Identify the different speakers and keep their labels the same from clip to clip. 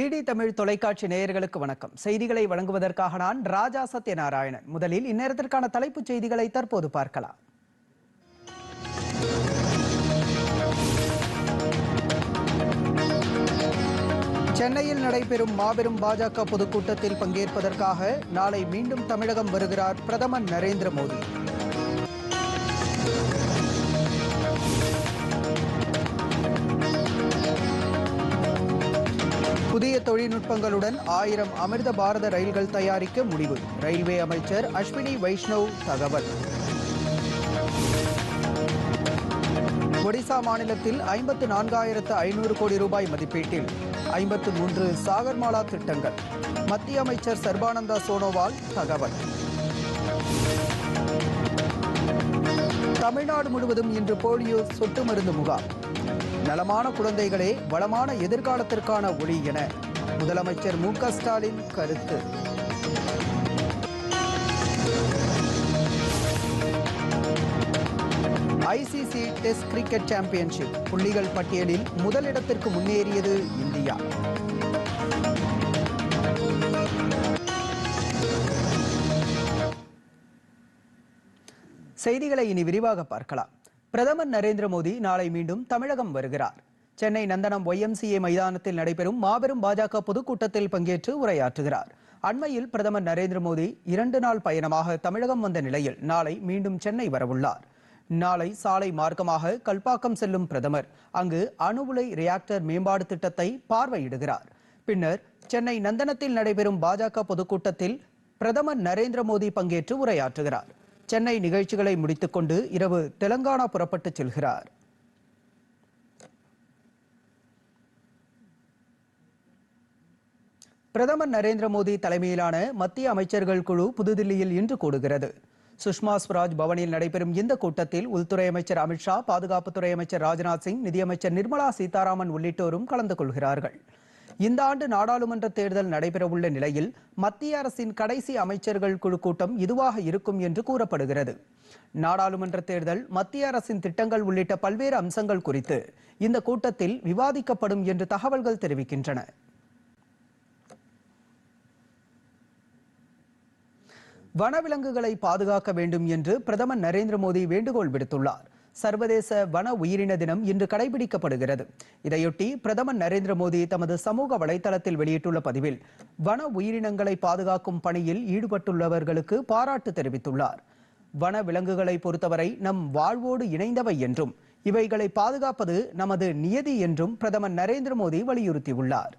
Speaker 1: DD Tamil தொலைக்காட்சி நேயர்களுக்கு வணக்கம் செய்திகளை வழங்குவதற்காக நான் ராஜா சத்யநாராயணன் முதலில் இந்நேரத்திற்கான தலைப்புச் செய்திகளை தற்போது பார்க்கலாம் சென்னையில் நடைபெறும் மாபெரும் பாஜக பொதுக்கூட்டத்தில் பங்கேற்பதற்காக நாளை மீண்டும் தமிழகம் வருகிறார் பிரதமர் நரேந்திர மோடி புதிய தொழில்நுட்பங்களுடன் ஆயிரம் அமிர்த பாரத ரயில்கள் தயாரிக்க முடிவு ரயில்வே அமைச்சர் அஸ்வினி வைஷ்ணவ் தகவல் ஒடிசா மாநிலத்தில் ஐம்பத்து நான்காயிரத்து ஐநூறு கோடி ரூபாய் மதிப்பீட்டில் ஐம்பத்து மூன்று சாகர்மாலா திட்டங்கள் மத்திய அமைச்சர் சர்பானந்தா சோனோவால் தகவல் தமிழ்நாடு முழுவதும் இன்று போலியோ சொட்டு மருந்து முகாம் நலமான குழந்தைகளே வளமான எதிர்காலத்திற்கான ஒளி என முதலமைச்சர் மு ஸ்டாலின் கருத்து ஐசிசி டெஸ்ட் கிரிக்கெட் சாம்பியன்ஷிப் புள்ளிகள் பட்டியலில் முதலிடத்திற்கு முன்னேறியது இந்தியா செய்திகளை இனி விரிவாக பார்க்கலாம் பிரதமர் நரேந்திர மோடி நாளை மீண்டும் தமிழகம் வருகிறார் சென்னை நந்தனம் ஒய்எம்சிஏ மைதானத்தில் நடைபெறும் மாபெரும் பாஜக பொதுக்கூட்டத்தில் பங்கேற்று உரையாற்றுகிறார் அண்மையில் பிரதமர் நரேந்திர மோடி இரண்டு நாள் பயணமாக தமிழகம் வந்த நிலையில் நாளை மீண்டும் சென்னை வரவுள்ளார் நாளை சாலை மார்க்கமாக கல்பாக்கம் செல்லும் பிரதமர் அங்கு அணு உலை ரியாக்டர் மேம்பாடு திட்டத்தை பார்வையிடுகிறார் பின்னர் சென்னை நந்தனத்தில் நடைபெறும் பாஜக பொதுக்கூட்டத்தில் பிரதமர் நரேந்திர மோடி பங்கேற்று உரையாற்றுகிறார் சென்னை நிகழ்ச்சிகளை முடித்துக்கொண்டு இரவு தெலங்கானா புறப்பட்டுச் செல்கிறார் பிரதமர் நரேந்திர மோடி தலைமையிலான மத்திய அமைச்சர்கள் குழு புதுதில்லியில் இன்று கூடுகிறது சுஷ்மா ஸ்வராஜ் பவனில் நடைபெறும் இந்த கூட்டத்தில் உள்துறை அமைச்சர் அமித்ஷா பாதுகாப்புத்துறை அமைச்சர் ராஜ்நாத் சிங் நிதியமைச்சர் நிர்மலா சீதாராமன் உள்ளிட்டோரும் கலந்து கொள்கிறார்கள் இந்த ஆண்டு நாடாளுமன்ற தேர்தல் நடைபெறவுள்ள நிலையில் மத்திய அரசின் கடைசி அமைச்சர்கள் குழு கூட்டம் இதுவாக இருக்கும் என்று கூறப்படுகிறது நாடாளுமன்ற தேர்தல் மத்திய அரசின் திட்டங்கள் உள்ளிட்ட பல்வேறு அம்சங்கள் குறித்து இந்த கூட்டத்தில் விவாதிக்கப்படும் என்று தகவல்கள் தெரிவிக்கின்றன வனவிலங்குகளை பாதுகாக்க வேண்டும் என்று பிரதமர் நரேந்திர மோடி வேண்டுகோள் விடுத்துள்ளார் சர்வதேச வன உயிரின தினம் இன்று கடைபிடிக்கப்படுகிறது இதையொட்டி பிரதமர் நரேந்திர மோடி தமது சமூக வலைதளத்தில் வெளியிட்டுள்ள பதிவில் வன உயிரினங்களை பாதுகாக்கும் பணியில் ஈடுபட்டுள்ளவர்களுக்கு பாராட்டு தெரிவித்துள்ளார் வன விலங்குகளை பொறுத்தவரை நம் வாழ்வோடு இணைந்தவை என்றும் இவைகளை பாதுகாப்பது நமது நியதி என்றும் பிரதமர் நரேந்திர மோடி வலியுறுத்தியுள்ளார்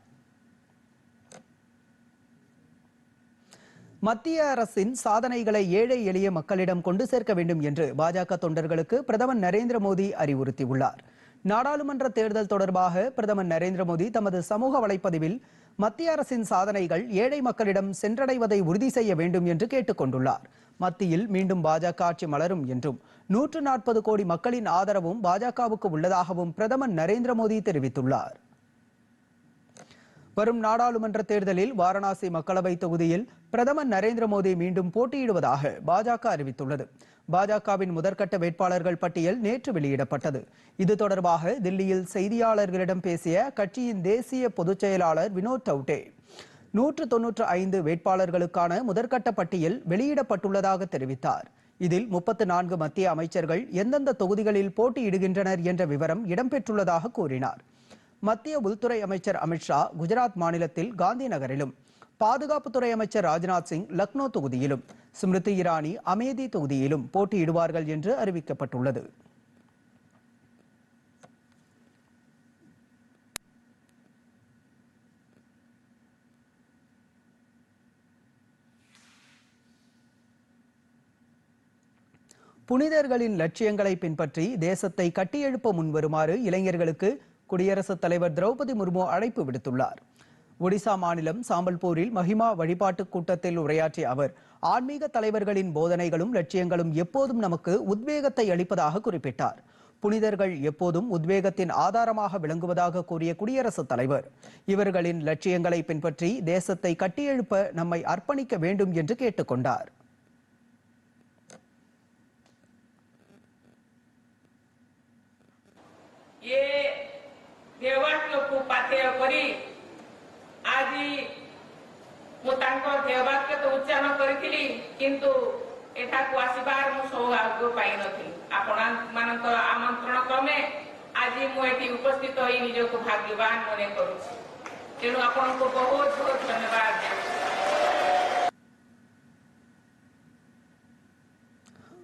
Speaker 1: மத்திய அரசின் சாதனைகளை ஏழை எளிய மக்களிடம் கொண்டு சேர்க்க வேண்டும் என்று பாஜக தொண்டர்களுக்கு பிரதமர் நரேந்திர மோடி அறிவுறுத்தியுள்ளார் நாடாளுமன்ற தேர்தல் தொடர்பாக பிரதமர் நரேந்திர மோடி தமது சமூக வலைப்பதிவில் மத்திய அரசின் சாதனைகள் ஏழை மக்களிடம் சென்றடைவதை உறுதி செய்ய வேண்டும் என்று கேட்டுக்கொண்டுள்ளார் மத்தியில் மீண்டும் பாஜக ஆட்சி மலரும் என்றும் நூற்று நாற்பது கோடி மக்களின் ஆதரவும் பாஜகவுக்கு உள்ளதாகவும் பிரதமர் நரேந்திர மோடி தெரிவித்துள்ளார் வரும் நாடாளுமன்ற தேர்தலில் வாரணாசி மக்களவை தொகுதியில் பிரதமர் நரேந்திர மோடி மீண்டும் போட்டியிடுவதாக பாஜக அறிவித்துள்ளது பாஜகவின் முதற்கட்ட வேட்பாளர்கள் பட்டியல் நேற்று வெளியிடப்பட்டது இது தொடர்பாக தில்லியில் செய்தியாளர்களிடம் பேசிய கட்சியின் தேசிய பொதுச் செயலாளர் வினோத் தவுட்டே நூற்று தொன்னூற்று ஐந்து வேட்பாளர்களுக்கான முதற்கட்ட பட்டியல் வெளியிடப்பட்டுள்ளதாக தெரிவித்தார் இதில் முப்பத்து நான்கு மத்திய அமைச்சர்கள் எந்தெந்த தொகுதிகளில் போட்டியிடுகின்றனர் என்ற விவரம் இடம்பெற்றுள்ளதாக கூறினார் மத்திய உள்துறை அமைச்சர் அமித்ஷா குஜராத் மாநிலத்தில் காந்தி நகரிலும் பாதுகாப்புத்துறை அமைச்சர் ராஜ்நாத் சிங் லக்னோ தொகுதியிலும் ஸ்மிருதி இரானி அமேதி தொகுதியிலும் போட்டியிடுவார்கள் என்று அறிவிக்கப்பட்டுள்ளது புனிதர்களின் லட்சியங்களை பின்பற்றி தேசத்தை கட்டியெழுப்ப முன்வருமாறு இளைஞர்களுக்கு குடியரசுத் தலைவர் திரௌபதி முர்மு அழைப்பு விடுத்துள்ளார் ஒடிசா மாநிலம் சாம்பல்பூரில் மஹிமா வழிபாட்டுக் கூட்டத்தில் உரையாற்றிய அவர் ஆன்மீக தலைவர்களின் போதனைகளும் லட்சியங்களும் எப்போதும் நமக்கு உத்வேகத்தை அளிப்பதாக குறிப்பிட்டார் புனிதர்கள் எப்போதும் உத்வேகத்தின் ஆதாரமாக விளங்குவதாக கூறிய குடியரசுத் தலைவர் இவர்களின் லட்சியங்களை பின்பற்றி தேசத்தை கட்டியெழுப்ப நம்மை அர்ப்பணிக்க வேண்டும் என்று கேட்டுக்கொண்டாா் ଦେହ କରି ଆଜି ମୁଁ ତାଙ୍କ ଦେହବାକ୍ୟ ତ ଉଚ୍ଚାରଣ କରିଥିଲି କିନ୍ତୁ ଏଠାକୁ ଆସିବାର ମୁଁ ସୌଭାଗ୍ୟ ପାଇନଥିଲି ଆପଣମାନଙ୍କର ଆମନ୍ତ୍ରଣ କ୍ରମେ ଆଜି ମୁଁ ଏଠି ଉପସ୍ଥିତ ହୋଇ ନିଜକୁ ଭାଗ୍ୟବାନ ମନେ କରୁଛି ତେଣୁ ଆପଣଙ୍କୁ ବହୁତ ବହୁତ ଧନ୍ୟବାଦ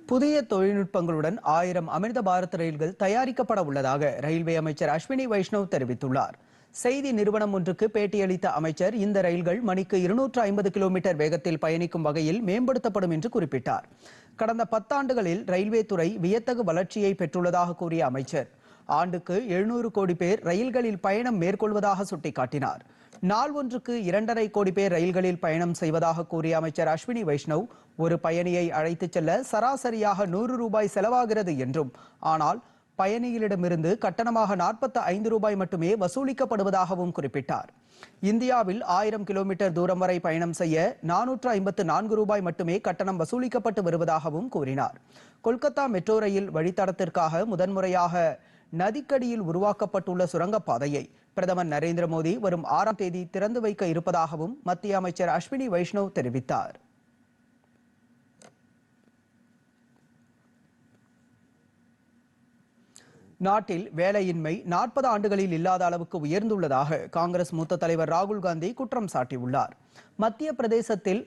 Speaker 1: புதிய தொழில்நுட்பங்களுடன் ஆயிரம் அமிர்த பாரத் ரயில்கள் தயாரிக்கப்பட உள்ளதாக ரயில்வே அமைச்சர் அஸ்வினி வைஷ்ணவ் தெரிவித்துள்ளார் செய்தி நிறுவனம் ஒன்றுக்கு பேட்டியளித்த அமைச்சர் இந்த ரயில்கள் மணிக்கு இருநூற்று ஐம்பது கிலோமீட்டர் வேகத்தில் பயணிக்கும் வகையில் மேம்படுத்தப்படும் என்று குறிப்பிட்டார் கடந்த பத்தாண்டுகளில் ரயில்வே துறை வியத்தகு வளர்ச்சியை பெற்றுள்ளதாக கூறிய அமைச்சர் ஆண்டுக்கு எழுநூறு கோடி பேர் ரயில்களில் பயணம் மேற்கொள்வதாக சுட்டிக்காட்டினார் நாள் ஒன்றுக்கு இரண்டரை கோடி பேர் ரயில்களில் பயணம் செய்வதாக கூறிய அமைச்சர் அஸ்வினி வைஷ்ணவ் ஒரு பயணியை அழைத்துச் செல்ல சராசரியாக நூறு ரூபாய் செலவாகிறது என்றும் ஆனால் பயணிகளிடமிருந்து கட்டணமாக நாற்பத்தி ஐந்து ரூபாய் மட்டுமே வசூலிக்கப்படுவதாகவும் குறிப்பிட்டார் இந்தியாவில் ஆயிரம் கிலோமீட்டர் தூரம் வரை பயணம் செய்ய நானூற்று ஐம்பத்து நான்கு ரூபாய் மட்டுமே கட்டணம் வசூலிக்கப்பட்டு வருவதாகவும் கூறினார் கொல்கத்தா மெட்ரோ ரயில் வழித்தடத்திற்காக முதன்முறையாக நதிக்கடியில் உருவாக்கப்பட்டுள்ள சுரங்கப்பாதையை பிரதமர் நரேந்திர மோடி வரும் ஆறாம் தேதி திறந்து வைக்க இருப்பதாகவும் மத்திய அமைச்சர் அஸ்வினி வைஷ்ணவ் தெரிவித்தார் நாட்டில் வேலையின்மை நாற்பது ஆண்டுகளில் இல்லாத அளவுக்கு உயர்ந்துள்ளதாக காங்கிரஸ் மூத்த தலைவர் ராகுல் காந்தி குற்றம் சாட்டியுள்ளார் மத்திய பிரதேசத்தில்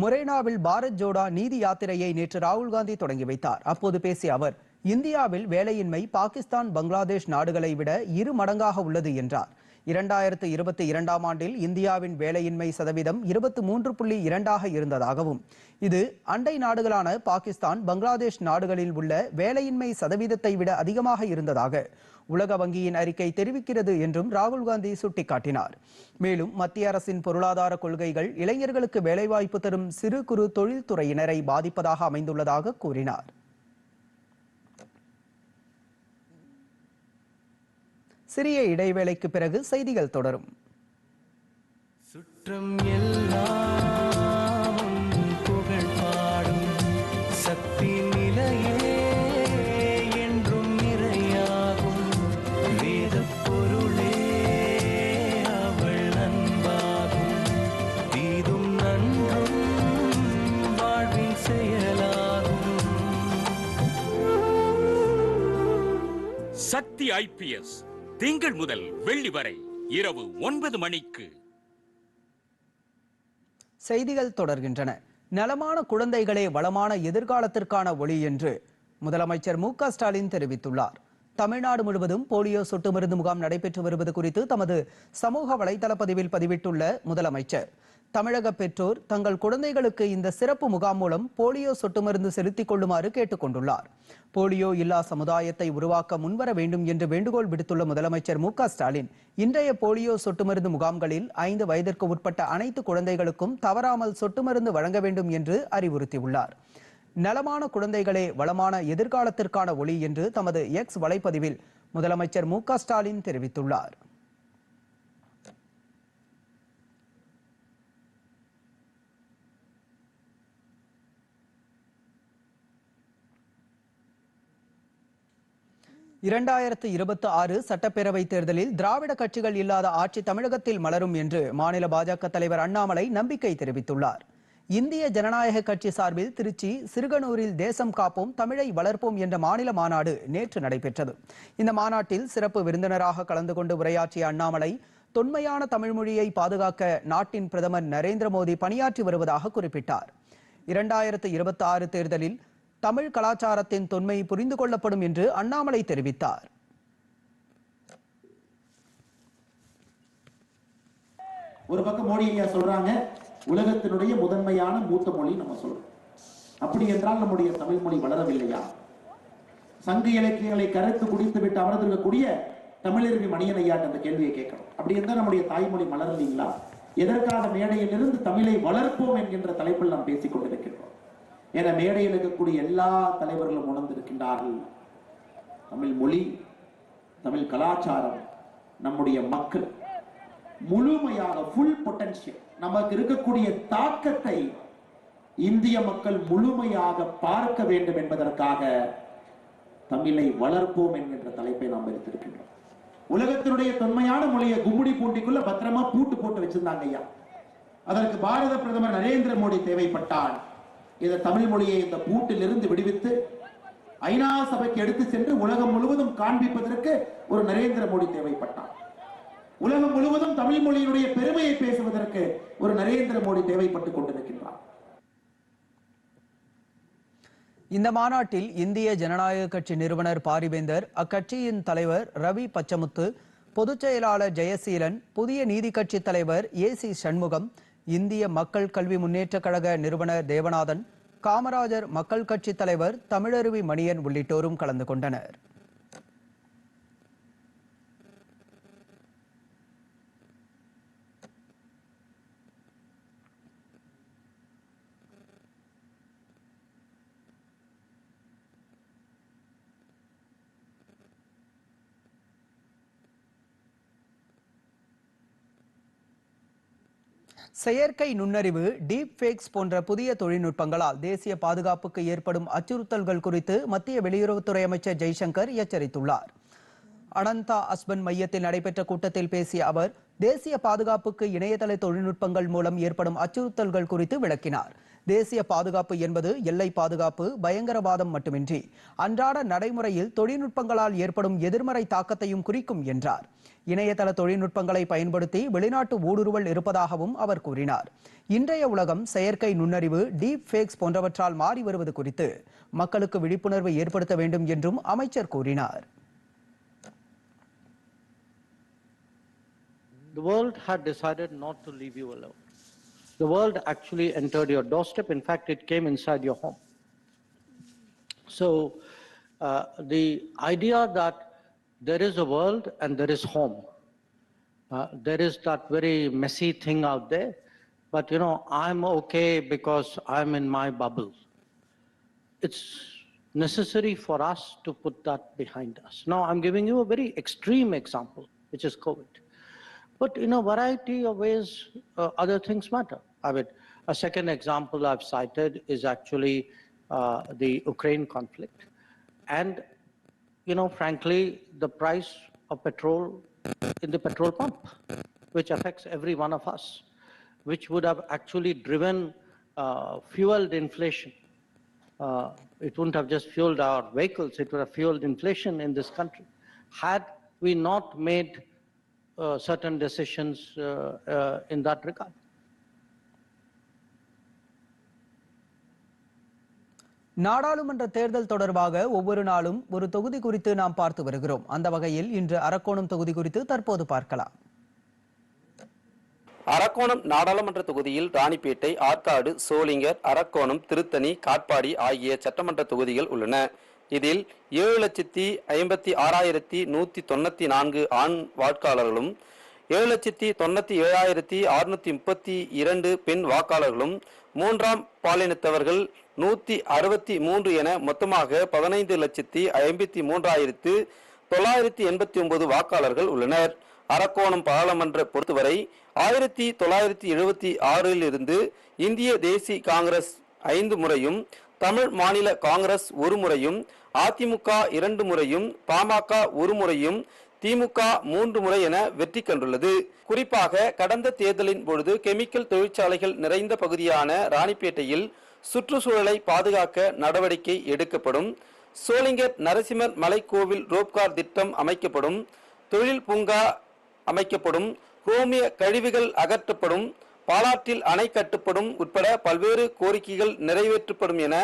Speaker 1: முரேனாவில் பாரத் ஜோடா நீதி யாத்திரையை நேற்று ராகுல் காந்தி தொடங்கி வைத்தார் அப்போது பேசிய அவர் இந்தியாவில் வேலையின்மை பாகிஸ்தான் பங்களாதேஷ் நாடுகளை விட இரு மடங்காக உள்ளது என்றார் இரண்டாயிரத்து இருபத்தி இரண்டாம் ஆண்டில் இந்தியாவின் வேலையின்மை சதவீதம் இருபத்தி மூன்று புள்ளி இரண்டாக இருந்ததாகவும் இது அண்டை நாடுகளான பாகிஸ்தான் பங்களாதேஷ் நாடுகளில் உள்ள வேலையின்மை சதவீதத்தை விட அதிகமாக இருந்ததாக உலக வங்கியின் அறிக்கை தெரிவிக்கிறது என்றும் ராகுல் காந்தி சுட்டிக்காட்டினார் மேலும் மத்திய அரசின் பொருளாதார கொள்கைகள் இளைஞர்களுக்கு வேலைவாய்ப்பு தரும் சிறு குறு தொழில்துறையினரை பாதிப்பதாக அமைந்துள்ளதாக கூறினார் சிறிய இடைவேளைக்கு பிறகு செய்திகள் தொடரும் சுற்றம் சக்தி நிலையே என்றும் நிறையாகும் சக்தி ஐபிஎஸ் திங்கள் முதல் வெள்ளி வரை இரவு ஒன்பது மணிக்கு செய்திகள் தொடர்கின்றன நலமான குழந்தைகளே வளமான எதிர்காலத்திற்கான ஒளி என்று முதலமைச்சர் மு ஸ்டாலின் தெரிவித்துள்ளார் தமிழ்நாடு முழுவதும் போலியோ சொட்டு மருந்து முகாம் நடைபெற்று வருவது குறித்து தமது சமூக வலைதள பதிவில் பதிவிட்டுள்ள முதலமைச்சர் தமிழக பெற்றோர் தங்கள் குழந்தைகளுக்கு இந்த சிறப்பு முகாம் மூலம் போலியோ சொட்டு மருந்து செலுத்திக் கொள்ளுமாறு கேட்டுக் கொண்டுள்ளார் போலியோ இல்லா சமுதாயத்தை உருவாக்க முன்வர வேண்டும் என்று வேண்டுகோள் விடுத்துள்ள முதலமைச்சர் மு ஸ்டாலின் இன்றைய போலியோ சொட்டு மருந்து முகாம்களில் ஐந்து வயதிற்கு உட்பட்ட அனைத்து குழந்தைகளுக்கும் தவறாமல் சொட்டு மருந்து வழங்க வேண்டும் என்று அறிவுறுத்தியுள்ளார் நலமான குழந்தைகளே வளமான எதிர்காலத்திற்கான ஒளி என்று தமது எக்ஸ் வலைப்பதிவில் முதலமைச்சர் மு ஸ்டாலின் தெரிவித்துள்ளார் இரண்டாயிரத்து இருபத்தி ஆறு சட்டப்பேரவை தேர்தலில் திராவிட கட்சிகள் இல்லாத ஆட்சி தமிழகத்தில் மலரும் என்று மாநில பாஜக தலைவர் அண்ணாமலை நம்பிக்கை தெரிவித்துள்ளார் இந்திய ஜனநாயக கட்சி சார்பில் திருச்சி சிறுகனூரில் தேசம் காப்போம் தமிழை வளர்ப்போம் என்ற மாநில மாநாடு நேற்று நடைபெற்றது இந்த மாநாட்டில் சிறப்பு விருந்தினராக கலந்து கொண்டு உரையாற்றிய அண்ணாமலை தொன்மையான தமிழ்மொழியை பாதுகாக்க நாட்டின் பிரதமர் நரேந்திர மோடி பணியாற்றி வருவதாக குறிப்பிட்டார் இரண்டாயிரத்து இருபத்தி ஆறு தேர்தலில் தமிழ் கலாச்சாரத்தின் தொன்மை புரிந்து கொள்ளப்படும் என்று அண்ணாமலை தெரிவித்தார்
Speaker 2: ஒரு பக்கம் மோடி ஐயா சொல்றாங்க உலகத்தினுடைய முதன்மையான மூத்த மொழி நம்ம சொல்றோம் அப்படி என்றால் நம்முடைய தமிழ் மொழி வளரவில்லையா சங்க இலக்கியங்களை கருத்து குடித்து விட்டு அமர்ந்திருக்கக்கூடிய தமிழருவி மணியன் ஐயா அந்த கேள்வியை கேட்கணும் அப்படி இருந்தால் நம்முடைய தாய்மொழி இல்லைங்களா எதற்கான மேடையிலிருந்து தமிழை வளர்ப்போம் என்கின்ற தலைப்பில் நாம் பேசிக் கொண்டிருக்கின்றோம் என மேடையில் இருக்கக்கூடிய எல்லா தலைவர்களும் உணர்ந்திருக்கின்றார்கள் தமிழ் மொழி தமிழ் கலாச்சாரம் நம்முடைய மக்கள் முழுமையாக ஃபுல் பொட்டன்ஷியல் நமக்கு இருக்கக்கூடிய தாக்கத்தை இந்திய மக்கள் முழுமையாக பார்க்க வேண்டும் என்பதற்காக தமிழை வளர்ப்போம் என்கின்ற தலைப்பை நாம் எடுத்திருக்கின்றோம் உலகத்தினுடைய தொன்மையான மொழியை கும்முடி பூண்டிக்குள்ள பத்திரமா பூட்டு போட்டு வச்சிருந்தாங்க ஐயா அதற்கு பாரத பிரதமர் நரேந்திர மோடி தேவைப்பட்டான் இந்த தமிழ் மொழியை இந்த பூட்டிலிருந்து விடுவித்து ஐநா சபைக்கு எடுத்து சென்று உலகம் முழுவதும் காண்பிப்பதற்கு ஒரு நரேந்திர மோடி தேவைப்பட்டார் உலகம் முழுவதும் தமிழ் மொழியினுடைய பெருமையை பேசுவதற்கு ஒரு நரேந்திர மோடி தேவைப்பட்டுக் கொண்டிருக்கின்றார்
Speaker 1: இந்த மாநாட்டில் இந்திய ஜனநாயக கட்சி நிறுவனர் பாரிவேந்தர் அக்கட்சியின் தலைவர் ரவி பச்சமுத்து பொதுச் செயலாளர் ஜெயசீலன் புதிய நீதி கட்சி தலைவர் ஏ சி சண்முகம் இந்திய மக்கள் கல்வி முன்னேற்றக் கழக நிறுவனர் தேவநாதன் காமராஜர் மக்கள் கட்சித் தலைவர் தமிழருவி மணியன் உள்ளிட்டோரும் கலந்து கொண்டனர் செயற்கை நுண்ணறிவு டீப் ஃபேக்ஸ் போன்ற புதிய தொழில்நுட்பங்களால் தேசிய பாதுகாப்புக்கு ஏற்படும் அச்சுறுத்தல்கள் குறித்து மத்திய வெளியுறவுத்துறை அமைச்சர் ஜெய்சங்கர் எச்சரித்துள்ளார் அனந்தா அஸ்பன் மையத்தில் நடைபெற்ற கூட்டத்தில் பேசிய அவர் தேசிய பாதுகாப்புக்கு இணையதள தொழில்நுட்பங்கள் மூலம் ஏற்படும் அச்சுறுத்தல்கள் குறித்து விளக்கினார் தேசிய பாதுகாப்பு என்பது எல்லை பாதுகாப்பு பயங்கரவாதம் மட்டுமின்றி அன்றாட நடைமுறையில் தொழில்நுட்பங்களால் ஏற்படும் எதிர்மறை தாக்கத்தையும் குறிக்கும் என்றார் இணையதள தொழில்நுட்பங்களை பயன்படுத்தி வெளிநாட்டு ஊடுருவல் இருப்பதாகவும் அவர் கூறினார் இன்றைய உலகம் செயற்கை நுண்ணறிவு டீப் ஃபேக்ஸ் போன்றவற்றால் மாறி வருவது குறித்து மக்களுக்கு விழிப்புணர்வு ஏற்படுத்த வேண்டும் என்றும் அமைச்சர் கூறினார்
Speaker 3: The world had decided not to leave you alone. the world actually entered your doorstep. In fact, it came inside your home. So uh, the idea that there is a world and there is home. Uh, there is that very messy thing out there, but you know, I'm okay because I'm in my bubble. It's necessary for us to put that behind us. Now, I'm giving you a very extreme example, which is COVID. But in a variety of ways, uh, other things matter. I mean, a second example I've cited is actually uh, the Ukraine conflict. And, you know, frankly, the price of petrol in the petrol pump, which affects every one of us, which would have actually driven uh, fueled inflation. Uh, it wouldn't have just fueled our vehicles, it would have fueled inflation in this country. Had we not made uh, certain decisions uh, uh, in that regard.
Speaker 1: நாடாளுமன்ற தேர்தல் தொடர்பாக ஒவ்வொரு நாளும் ஒரு தொகுதி குறித்து நாம் பார்த்து வருகிறோம் அந்த வகையில் இன்று அரக்கோணம் தொகுதி குறித்து தற்போது பார்க்கலாம் அரக்கோணம் நாடாளுமன்ற தொகுதியில் ராணிப்பேட்டை ஆற்காடு சோளிங்கர் அரக்கோணம் திருத்தணி காட்பாடி ஆகிய சட்டமன்ற தொகுதிகள் உள்ளன இதில் ஏழு லட்சத்தி ஐம்பத்தி ஆறாயிரத்தி நூத்தி தொண்ணூத்தி நான்கு ஆண் வாக்காளர்களும் ஏழு லட்சத்தி தொண்ணூத்தி ஏழாயிரத்தி அறுநூத்தி முப்பத்தி இரண்டு பெண் வாக்காளர்களும் மூன்றாம் பாலினத்தவர்கள் நூத்தி அறுபத்தி மூன்று என மொத்தமாக பதினைந்து லட்சத்தி ஐம்பத்தி மூன்றாயிரத்து தொள்ளாயிரத்தி எண்பத்தி ஒன்பது வாக்காளர்கள் உள்ளனர் அரக்கோணம் பாராளுமன்ற பொறுத்தவரை ஆயிரத்தி தொள்ளாயிரத்தி எழுபத்தி ஆறில் இருந்து இந்திய தேசிய காங்கிரஸ் ஐந்து முறையும் தமிழ் மாநில காங்கிரஸ் ஒரு முறையும் அதிமுக இரண்டு முறையும் பாமக ஒரு முறையும் திமுக மூன்று முறை என வெற்றி கண்டுள்ளது குறிப்பாக கடந்த தேர்தலின் பொழுது கெமிக்கல் தொழிற்சாலைகள் நிறைந்த பகுதியான ராணிப்பேட்டையில் சுற்றுச்சூழலை பாதுகாக்க நடவடிக்கை எடுக்கப்படும் சோளிங்கர் நரசிம்மர் மலைக்கோவில் ரோப்கார் திட்டம் அமைக்கப்படும் தொழில் பூங்கா அமைக்கப்படும் ரோமிய கழிவுகள் அகற்றப்படும் பாலாற்றில் அணை கட்டுப்படும் உட்பட பல்வேறு கோரிக்கைகள் நிறைவேற்றப்படும் என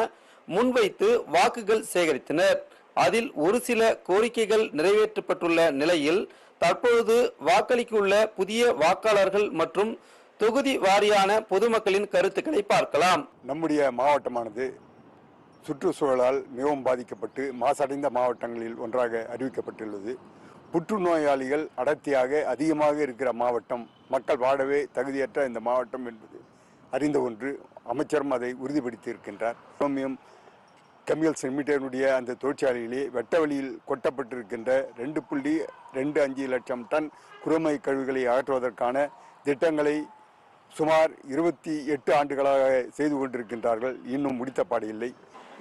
Speaker 1: முன்வைத்து வாக்குகள் சேகரித்தனர் அதில் ஒரு சில கோரிக்கைகள் நிறைவேற்றப்பட்டுள்ள நிலையில் தற்பொழுது வாக்களிக்க புதிய வாக்காளர்கள் மற்றும் தொகுதி வாரியான பொதுமக்களின் கருத்துக்களை பார்க்கலாம்
Speaker 4: நம்முடைய மாவட்டமானது சுற்றுச்சூழலால் மிகவும் பாதிக்கப்பட்டு மாசடைந்த மாவட்டங்களில் ஒன்றாக அறிவிக்கப்பட்டுள்ளது புற்றுநோயாளிகள் அடர்த்தியாக அதிகமாக இருக்கிற மாவட்டம் மக்கள் வாழவே தகுதியற்ற இந்த மாவட்டம் என்பது அறிந்த ஒன்று அமைச்சரும் அதை உறுதிப்படுத்தி இருக்கின்றார் சோமியம் கெமிக்கல்ஸ் லிமிட்டனுடைய அந்த தொழிற்சாலையிலே வெட்ட வழியில் கொட்டப்பட்டிருக்கின்ற ரெண்டு புள்ளி ரெண்டு அஞ்சு லட்சம் டன் குறுமை கழிவுகளை அகற்றுவதற்கான திட்டங்களை சுமார் இருபத்தி எட்டு ஆண்டுகளாக செய்து கொண்டிருக்கின்றார்கள் இன்னும் முடித்த பாடு இல்லை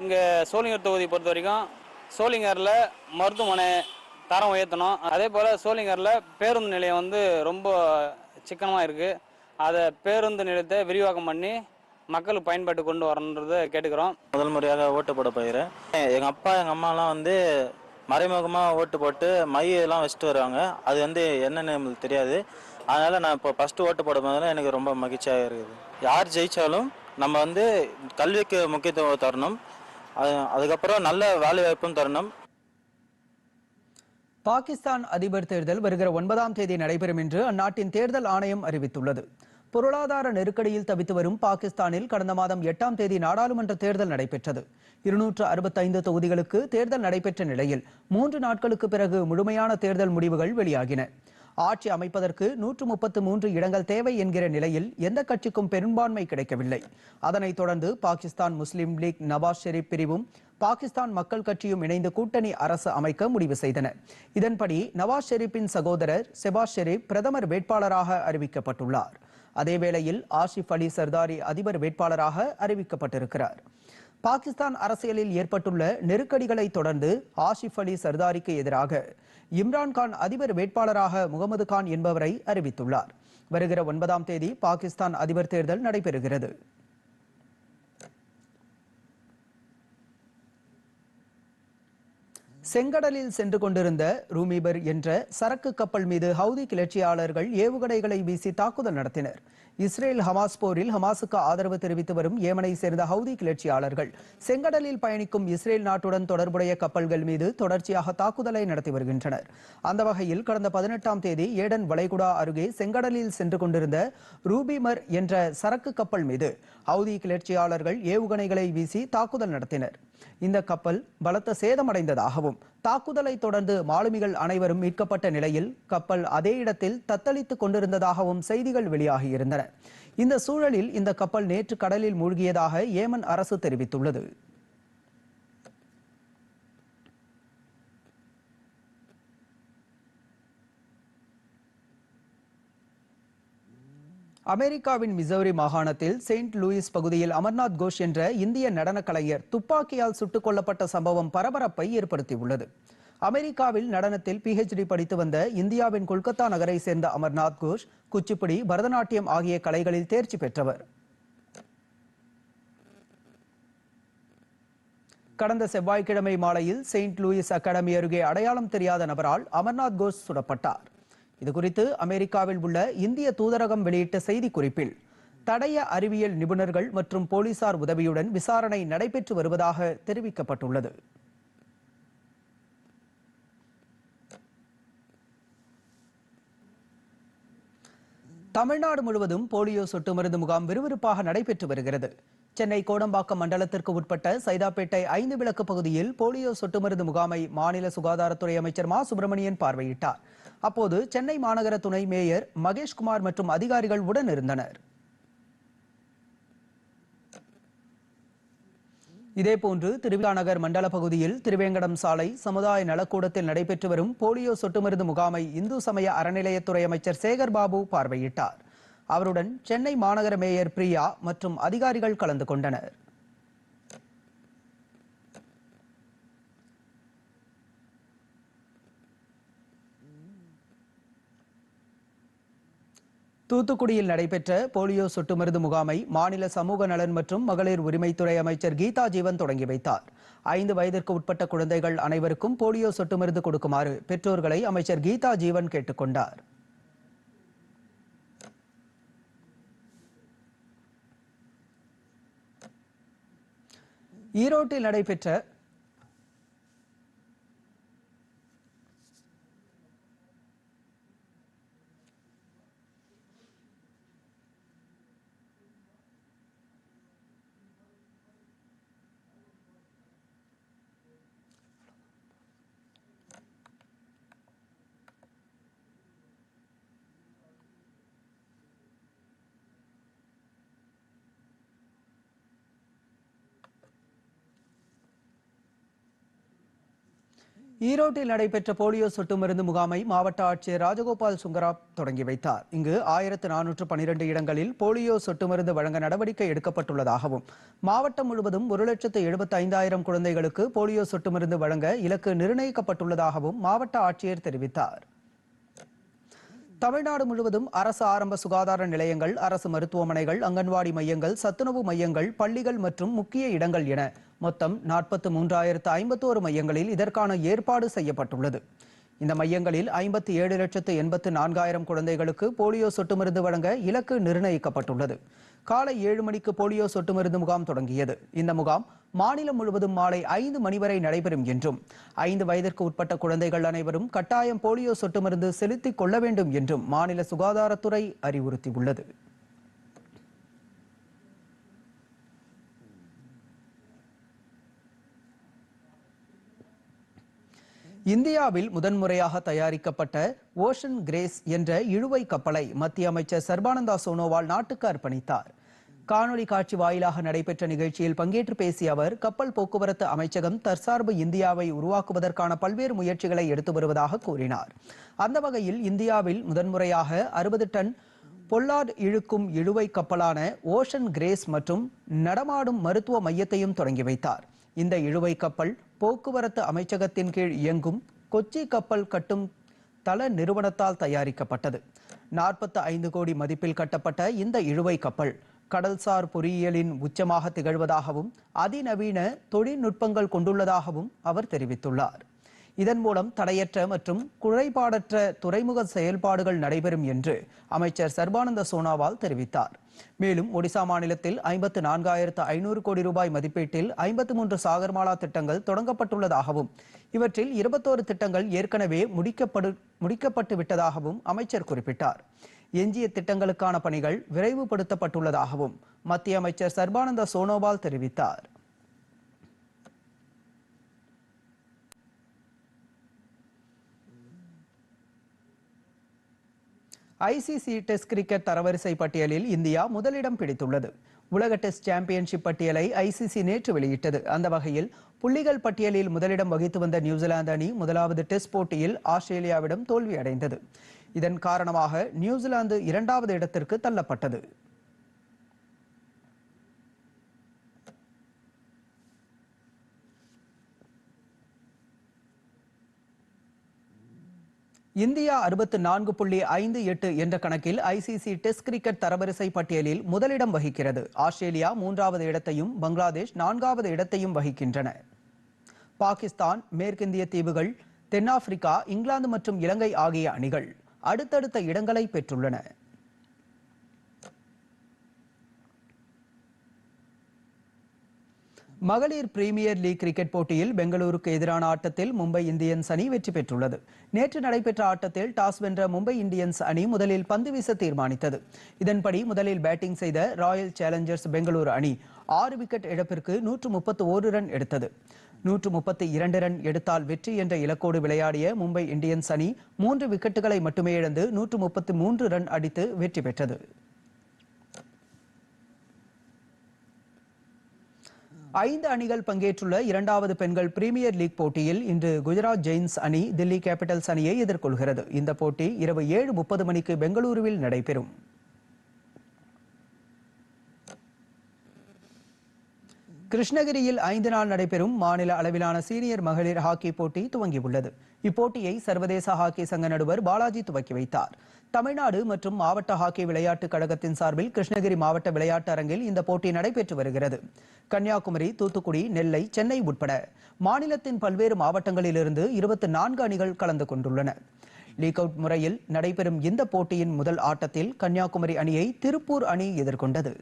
Speaker 5: இங்கே சோழிங்கர் தொகுதி பொறுத்த வரைக்கும் சோழிங்கரில் மருத்துவமனை தரம் உயர்த்தணும் அதே போல் சோழிங்கரில் பேருந்து நிலையம் வந்து ரொம்ப சிக்கனமாக இருக்குது அதை பேருந்து நிலையத்தை விரிவாக்கம் பண்ணி மக்கள் பயன்பாட்டு கொண்டு வரணுன்றதை கேட்டுக்கிறோம்
Speaker 6: முதல் முறையாக ஓட்டு போட போகிறேன் எங்கள் அப்பா எங்கள் அம்மாலாம் வந்து மறைமுகமாக ஓட்டு போட்டு மையெல்லாம் வச்சுட்டு வருவாங்க அது வந்து என்னென்னு நம்மளுக்கு தெரியாது அதனால் நான் இப்போ ஃபஸ்ட்டு ஓட்டு போட எனக்கு ரொம்ப மகிழ்ச்சியாக இருக்குது யார் ஜெயித்தாலும் நம்ம வந்து கல்விக்கு முக்கியத்துவம் தரணும் அது அதுக்கப்புறம் நல்ல வேலை வாய்ப்பும் தரணும்
Speaker 1: பாகிஸ்தான் அதிபர் தேர்தல் வருகிற ஒன்பதாம் தேதி நடைபெறும் என்று அந்நாட்டின் தேர்தல் ஆணையம் அறிவித்துள்ளது பொருளாதார நெருக்கடியில் தவித்து வரும் பாகிஸ்தானில் கடந்த மாதம் எட்டாம் தேதி நாடாளுமன்ற தேர்தல் நடைபெற்றது இருநூற்று அறுபத்தைந்து தொகுதிகளுக்கு தேர்தல் நடைபெற்ற நிலையில் மூன்று நாட்களுக்கு பிறகு முழுமையான தேர்தல் முடிவுகள் வெளியாகின ஆட்சி அமைப்பதற்கு நூற்று முப்பத்து மூன்று இடங்கள் தேவை என்கிற நிலையில் எந்த கட்சிக்கும் பெரும்பான்மை கிடைக்கவில்லை அதனைத் தொடர்ந்து பாகிஸ்தான் முஸ்லிம் லீக் நவாஸ் ஷெரீப் பிரிவும் பாகிஸ்தான் மக்கள் கட்சியும் இணைந்து கூட்டணி அரசு அமைக்க முடிவு செய்தன இதன்படி நவாஸ் ஷெரீப்பின் சகோதரர் செபாஸ் ஷெரீப் பிரதமர் வேட்பாளராக அறிவிக்கப்பட்டுள்ளார் அதேவேளையில் ஆஷிப் அலி சர்தாரி அதிபர் வேட்பாளராக அறிவிக்கப்பட்டிருக்கிறார் பாகிஸ்தான் அரசியலில் ஏற்பட்டுள்ள நெருக்கடிகளை தொடர்ந்து ஆஷிப் அலி சர்தாரிக்கு எதிராக இம்ரான்கான் அதிபர் வேட்பாளராக முகமது கான் என்பவரை அறிவித்துள்ளார் வருகிற ஒன்பதாம் தேதி பாகிஸ்தான் அதிபர் தேர்தல் நடைபெறுகிறது செங்கடலில் சென்று கொண்டிருந்த ரூமிபர் என்ற சரக்கு கப்பல் மீது ஹவுதி கிளர்ச்சியாளர்கள் ஏவுகணைகளை வீசி தாக்குதல் நடத்தினர் இஸ்ரேல் ஹமாஸ் போரில் ஹமாஸுக்கு ஆதரவு தெரிவித்து வரும் ஏமனை சேர்ந்த ஹவுதி கிளர்ச்சியாளர்கள் செங்கடலில் பயணிக்கும் இஸ்ரேல் நாட்டுடன் தொடர்புடைய கப்பல்கள் மீது தொடர்ச்சியாக தாக்குதலை நடத்தி வருகின்றனர் அந்த வகையில் கடந்த பதினெட்டாம் தேதி ஏடன் வளைகுடா அருகே செங்கடலில் சென்று கொண்டிருந்த ரூபிமர் என்ற சரக்கு கப்பல் மீது ஹவுதி கிளர்ச்சியாளர்கள் ஏவுகணைகளை வீசி தாக்குதல் நடத்தினர் இந்த கப்பல் பலத்த சேதமடைந்ததாகவும் தாக்குதலை தொடர்ந்து மாலுமிகள் அனைவரும் மீட்கப்பட்ட நிலையில் கப்பல் அதே இடத்தில் தத்தளித்துக் கொண்டிருந்ததாகவும் செய்திகள் வெளியாகியிருந்தன இந்த சூழலில் இந்த கப்பல் நேற்று கடலில் மூழ்கியதாக ஏமன் அரசு தெரிவித்துள்ளது அமெரிக்காவின் மிசௌரி மாகாணத்தில் செயின்ட் லூயிஸ் பகுதியில் அமர்நாத் கோஷ் என்ற இந்திய நடன கலைஞர் துப்பாக்கியால் சுட்டுக் கொல்லப்பட்ட சம்பவம் பரபரப்பை ஏற்படுத்தியுள்ளது அமெரிக்காவில் நடனத்தில் பிஹெச்டி படித்து வந்த இந்தியாவின் கொல்கத்தா நகரை சேர்ந்த அமர்நாத் கோஷ் குச்சிப்புடி பரதநாட்டியம் ஆகிய கலைகளில் தேர்ச்சி பெற்றவர் கடந்த செவ்வாய்க்கிழமை மாலையில் செயின்ட் லூயிஸ் அகாடமி அருகே அடையாளம் தெரியாத நபரால் அமர்நாத் கோஷ் சுடப்பட்டார் இதுகுறித்து அமெரிக்காவில் உள்ள இந்திய தூதரகம் வெளியிட்ட செய்தி குறிப்பில் தடய அறிவியல் நிபுணர்கள் மற்றும் போலீசார் உதவியுடன் விசாரணை நடைபெற்று வருவதாக தெரிவிக்கப்பட்டுள்ளது தமிழ்நாடு முழுவதும் போலியோ சொட்டு மருந்து முகாம் விறுவிறுப்பாக நடைபெற்று வருகிறது சென்னை கோடம்பாக்கம் மண்டலத்திற்கு உட்பட்ட சைதாப்பேட்டை ஐந்து விளக்கு பகுதியில் போலியோ சொட்டு மருந்து முகாமை மாநில சுகாதாரத்துறை அமைச்சர் மா சுப்பிரமணியன் பார்வையிட்டார் அப்போது சென்னை மாநகர துணை மேயர் மகேஷ்குமார் மற்றும் அதிகாரிகள் உடன் இருந்தனர் இதேபோன்று திருவிழாநகர் மண்டல பகுதியில் திருவேங்கடம் சாலை சமுதாய நலக்கூடத்தில் நடைபெற்று வரும் போலியோ சொட்டு மருந்து முகாமை இந்து சமய அறநிலையத்துறை அமைச்சர் சேகர்பாபு பார்வையிட்டார் அவருடன் சென்னை மாநகர மேயர் பிரியா மற்றும் அதிகாரிகள் கலந்து கொண்டனர் தூத்துக்குடியில் நடைபெற்ற போலியோ சொட்டு மருந்து முகாமை மாநில சமூக நலன் மற்றும் மகளிர் உரிமைத்துறை அமைச்சர் கீதா ஜீவன் தொடங்கி வைத்தார் ஐந்து வயதிற்கு உட்பட்ட குழந்தைகள் அனைவருக்கும் போலியோ சொட்டு மருந்து கொடுக்குமாறு பெற்றோர்களை அமைச்சர் கீதா ஜீவன் கொண்டாா் ஈரோட்டில் நடைபெற்ற ஈரோட்டில் நடைபெற்ற போலியோ சொட்டு மருந்து முகாமை மாவட்ட ஆட்சியர் ராஜகோபால் சுங்கராப் தொடங்கி வைத்தார் இங்கு ஆயிரத்து நானூற்று பனிரெண்டு இடங்களில் போலியோ சொட்டு மருந்து வழங்க நடவடிக்கை எடுக்கப்பட்டுள்ளதாகவும் மாவட்டம் முழுவதும் ஒரு லட்சத்து எழுபத்தி ஐந்தாயிரம் குழந்தைகளுக்கு போலியோ சொட்டு மருந்து வழங்க இலக்கு நிர்ணயிக்கப்பட்டுள்ளதாகவும் மாவட்ட ஆட்சியர் தெரிவித்தார் தமிழ்நாடு முழுவதும் அரசு ஆரம்ப சுகாதார நிலையங்கள் அரசு மருத்துவமனைகள் அங்கன்வாடி மையங்கள் சத்துணவு மையங்கள் பள்ளிகள் மற்றும் முக்கிய இடங்கள் என மொத்தம் நாற்பத்து மூன்றாயிரத்து ஐம்பத்தோரு மையங்களில் இதற்கான ஏற்பாடு செய்யப்பட்டுள்ளது இந்த மையங்களில் ஐம்பத்தி ஏழு லட்சத்து எண்பத்து நான்காயிரம் குழந்தைகளுக்கு போலியோ சொட்டு மருந்து வழங்க இலக்கு நிர்ணயிக்கப்பட்டுள்ளது காலை ஏழு மணிக்கு போலியோ சொட்டு மருந்து முகாம் தொடங்கியது இந்த முகாம் மாநிலம் முழுவதும் மாலை ஐந்து மணி வரை நடைபெறும் என்றும் ஐந்து வயதிற்கு உட்பட்ட குழந்தைகள் அனைவரும் கட்டாயம் போலியோ சொட்டு மருந்து செலுத்திக் கொள்ள வேண்டும் என்றும் மாநில சுகாதாரத்துறை அறிவுறுத்தியுள்ளது இந்தியாவில் முதன்முறையாக தயாரிக்கப்பட்ட ஓஷன் கிரேஸ் என்ற இழுவை கப்பலை மத்திய அமைச்சர் சர்பானந்தா சோனோவால் நாட்டுக்கு அர்ப்பணித்தார் காணொலி காட்சி வாயிலாக நடைபெற்ற நிகழ்ச்சியில் பங்கேற்று பேசிய அவர் கப்பல் போக்குவரத்து அமைச்சகம் தற்சார்பு இந்தியாவை உருவாக்குவதற்கான பல்வேறு முயற்சிகளை எடுத்து வருவதாக கூறினார் அந்த வகையில் இந்தியாவில் முதன்முறையாக அறுபது டன் பொல்லாட் இழுக்கும் இழுவை கப்பலான ஓஷன் கிரேஸ் மற்றும் நடமாடும் மருத்துவ மையத்தையும் தொடங்கி வைத்தார் இந்த இழுவை கப்பல் போக்குவரத்து அமைச்சகத்தின் கீழ் இயங்கும் கொச்சி கப்பல் கட்டும் தள நிறுவனத்தால் தயாரிக்கப்பட்டது நாற்பத்து ஐந்து கோடி மதிப்பில் கட்டப்பட்ட இந்த இழுவை கப்பல் கடல்சார் பொறியியலின் உச்சமாக திகழ்வதாகவும் அதிநவீன தொழில்நுட்பங்கள் கொண்டுள்ளதாகவும் அவர் தெரிவித்துள்ளார் இதன் மூலம் தடையற்ற மற்றும் குறைபாடற்ற துறைமுக செயல்பாடுகள் நடைபெறும் என்று அமைச்சர் சர்பானந்த சோனாவால் தெரிவித்தார் மேலும் ஒடிசா மாநிலத்தில் ஐம்பத்து நான்காயிரத்து ஐநூறு கோடி ரூபாய் மதிப்பீட்டில் ஐம்பத்து மூன்று சாகர்மாலா திட்டங்கள் தொடங்கப்பட்டுள்ளதாகவும் இவற்றில் இருபத்தோரு திட்டங்கள் ஏற்கனவே முடிக்கப்படு முடிக்கப்பட்டு விட்டதாகவும் அமைச்சர் குறிப்பிட்டார் எஞ்சிய திட்டங்களுக்கான பணிகள் விரைவுபடுத்தப்பட்டுள்ளதாகவும் மத்திய அமைச்சர் சர்பானந்த சோனோவால் தெரிவித்தார் ஐசிசி டெஸ்ட் கிரிக்கெட் தரவரிசை பட்டியலில் இந்தியா முதலிடம் பிடித்துள்ளது உலக டெஸ்ட் சாம்பியன்ஷிப் பட்டியலை ஐசிசி நேற்று வெளியிட்டது அந்த வகையில் புள்ளிகள் பட்டியலில் முதலிடம் வகித்து வந்த நியூசிலாந்து அணி முதலாவது டெஸ்ட் போட்டியில் ஆஸ்திரேலியாவிடம் தோல்வியடைந்தது இதன் காரணமாக நியூசிலாந்து இரண்டாவது இடத்திற்கு தள்ளப்பட்டது இந்தியா அறுபத்து நான்கு புள்ளி ஐந்து எட்டு என்ற கணக்கில் ஐசிசி டெஸ்ட் கிரிக்கெட் தரவரிசை பட்டியலில் முதலிடம் வகிக்கிறது ஆஸ்திரேலியா மூன்றாவது இடத்தையும் பங்களாதேஷ் நான்காவது இடத்தையும் வகிக்கின்றன பாகிஸ்தான் மேற்கிந்திய தீவுகள் தென்னாப்பிரிக்கா இங்கிலாந்து மற்றும் இலங்கை ஆகிய அணிகள் அடுத்தடுத்த இடங்களை பெற்றுள்ளன மகளிர் பிரீமியர் லீக் கிரிக்கெட் போட்டியில் பெங்களூருக்கு எதிரான ஆட்டத்தில் மும்பை இந்தியன்ஸ் அணி வெற்றி பெற்றுள்ளது நேற்று நடைபெற்ற ஆட்டத்தில் டாஸ் வென்ற மும்பை இந்தியன்ஸ் அணி முதலில் பந்து வீச தீர்மானித்தது இதன்படி முதலில் பேட்டிங் செய்த ராயல் சேலஞ்சர்ஸ் பெங்களூரு அணி ஆறு விக்கெட் இழப்பிற்கு நூற்று முப்பத்து ஓரு ரன் எடுத்தது நூற்று முப்பத்தி இரண்டு ரன் எடுத்தால் வெற்றி என்ற இலக்கோடு விளையாடிய மும்பை இந்தியன்ஸ் அணி மூன்று விக்கெட்டுகளை மட்டுமே இழந்து நூற்று முப்பத்தி மூன்று ரன் அடித்து வெற்றி பெற்றது ஐந்து அணிகள் பங்கேற்றுள்ள இரண்டாவது பெண்கள் பிரீமியர் லீக் போட்டியில் இன்று குஜராத் ஜெயின்ஸ் அணி தில்லி கேபிட்டல்ஸ் அணியை எதிர்கொள்கிறது இந்த போட்டி இரவு ஏழு முப்பது மணிக்கு பெங்களூருவில் நடைபெறும் கிருஷ்ணகிரியில் ஐந்து நாள் நடைபெறும் மாநில அளவிலான சீனியர் மகளிர் ஹாக்கி போட்டி துவங்கியுள்ளது இப்போட்டியை சர்வதேச ஹாக்கி சங்க நடுவர் பாலாஜி துவக்கி வைத்தார் தமிழ்நாடு மற்றும் மாவட்ட ஹாக்கி விளையாட்டுக் கழகத்தின் சார்பில் கிருஷ்ணகிரி மாவட்ட விளையாட்டு அரங்கில் இந்த போட்டி நடைபெற்று வருகிறது கன்னியாகுமரி தூத்துக்குடி நெல்லை சென்னை உட்பட மாநிலத்தின் பல்வேறு மாவட்டங்களிலிருந்து இருபத்தி நான்கு அணிகள் கலந்து கொண்டுள்ளன லீக் அவுட் முறையில் நடைபெறும் இந்த போட்டியின் முதல் ஆட்டத்தில் கன்னியாகுமரி அணியை திருப்பூர் அணி எதிர்கொண்டது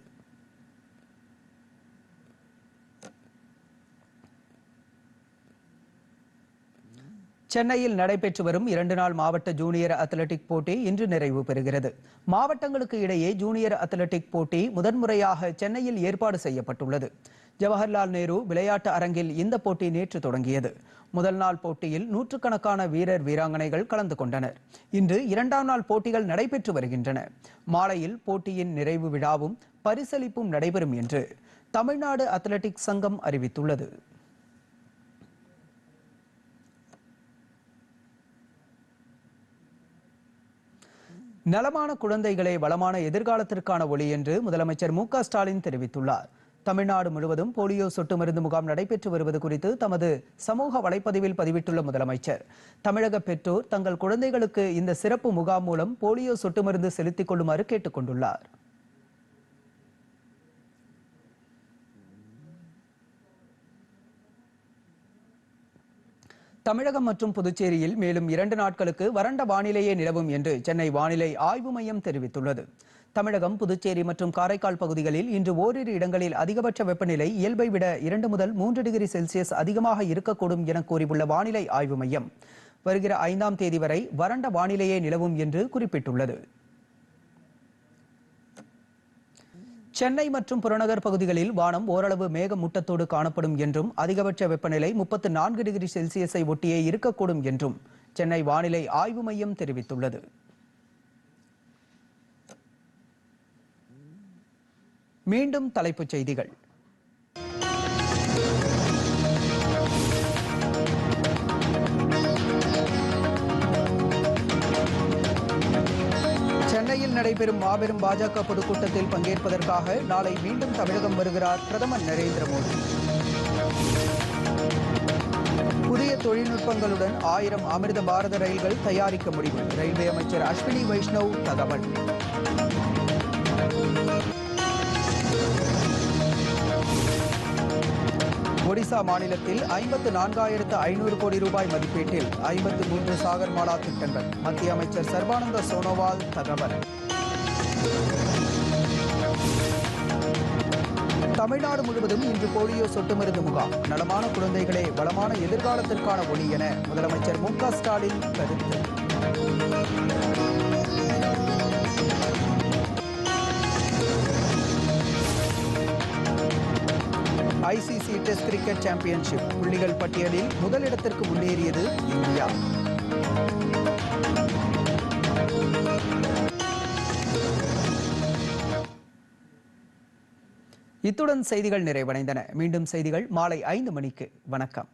Speaker 1: சென்னையில் நடைபெற்று வரும் இரண்டு நாள் மாவட்ட ஜூனியர் அத்லெட்டிக் போட்டி இன்று நிறைவு பெறுகிறது மாவட்டங்களுக்கு இடையே ஜூனியர் அத்லெட்டிக் போட்டி முதன்முறையாக சென்னையில் ஏற்பாடு செய்யப்பட்டுள்ளது ஜவஹர்லால் நேரு விளையாட்டு அரங்கில் இந்த போட்டி நேற்று தொடங்கியது முதல் நாள் போட்டியில் நூற்றுக்கணக்கான வீரர் வீராங்கனைகள் கலந்து கொண்டனர் இன்று இரண்டாம் நாள் போட்டிகள் நடைபெற்று வருகின்றன மாலையில் போட்டியின் நிறைவு விழாவும் பரிசளிப்பும் நடைபெறும் என்று தமிழ்நாடு அத்லெட்டிக்ஸ் சங்கம் அறிவித்துள்ளது நலமான குழந்தைகளே வளமான எதிர்காலத்திற்கான ஒளி என்று முதலமைச்சர் மு ஸ்டாலின் தெரிவித்துள்ளார் தமிழ்நாடு முழுவதும் போலியோ சொட்டு மருந்து முகாம் நடைபெற்று வருவது குறித்து தமது சமூக வலைப்பதிவில் பதிவிட்டுள்ள முதலமைச்சர் தமிழக பெற்றோர் தங்கள் குழந்தைகளுக்கு இந்த சிறப்பு முகாம் மூலம் போலியோ சொட்டு மருந்து செலுத்திக் கொள்ளுமாறு கேட்டுக் கொண்டுள்ளார் தமிழகம் மற்றும் புதுச்சேரியில் மேலும் இரண்டு நாட்களுக்கு வறண்ட வானிலையே நிலவும் என்று சென்னை வானிலை ஆய்வு மையம் தெரிவித்துள்ளது தமிழகம் புதுச்சேரி மற்றும் காரைக்கால் பகுதிகளில் இன்று ஓரிரு இடங்களில் அதிகபட்ச வெப்பநிலை இயல்பை விட இரண்டு முதல் மூன்று டிகிரி செல்சியஸ் அதிகமாக இருக்கக்கூடும் என கூறியுள்ள வானிலை ஆய்வு மையம் வருகிற ஐந்தாம் தேதி வரை வறண்ட வானிலையே நிலவும் என்று குறிப்பிட்டுள்ளது சென்னை மற்றும் புறநகர் பகுதிகளில் வானம் ஓரளவு மேகமூட்டத்தோடு காணப்படும் என்றும் அதிகபட்ச வெப்பநிலை முப்பத்து நான்கு டிகிரி செல்சியஸை ஒட்டியே இருக்கக்கூடும் என்றும் சென்னை வானிலை ஆய்வு மையம் தெரிவித்துள்ளது மீண்டும் தலைப்புச் செய்திகள் நடைபெறும் மாபெரும் பாஜக பொதுக்கூட்டத்தில் பங்கேற்பதற்காக நாளை மீண்டும் தமிழகம் வருகிறார் பிரதமர் நரேந்திர மோடி புதிய தொழில்நுட்பங்களுடன் ஆயிரம் அமிர்த பாரத ரயில்கள் தயாரிக்க முடியும் ரயில்வே அமைச்சர் அஸ்வினி வைஷ்ணவ் தகவல் ஒடிசா மாநிலத்தில் ஐம்பத்து நான்காயிரத்து ஐநூறு கோடி ரூபாய் மதிப்பீட்டில் ஐம்பத்து மூன்று சாகர்மாலா திட்டங்கள் மத்திய அமைச்சர் சர்பானந்த சோனோவால் தகவல் தமிழ்நாடு முழுவதும் இன்று போலியோ சொட்டு மருந்து முகாம் நலமான குழந்தைகளே வளமான எதிர்காலத்திற்கான ஒளி என முதலமைச்சர் மு ஸ்டாலின் கருத்து ஐசிசி டெஸ்ட் கிரிக்கெட் சாம்பியன்ஷிப் புள்ளிகள் பட்டியலில் முதலிடத்திற்கு முன்னேறியது இந்தியா இத்துடன் செய்திகள் நிறைவடைந்தன மீண்டும் செய்திகள் மாலை ஐந்து மணிக்கு வணக்கம்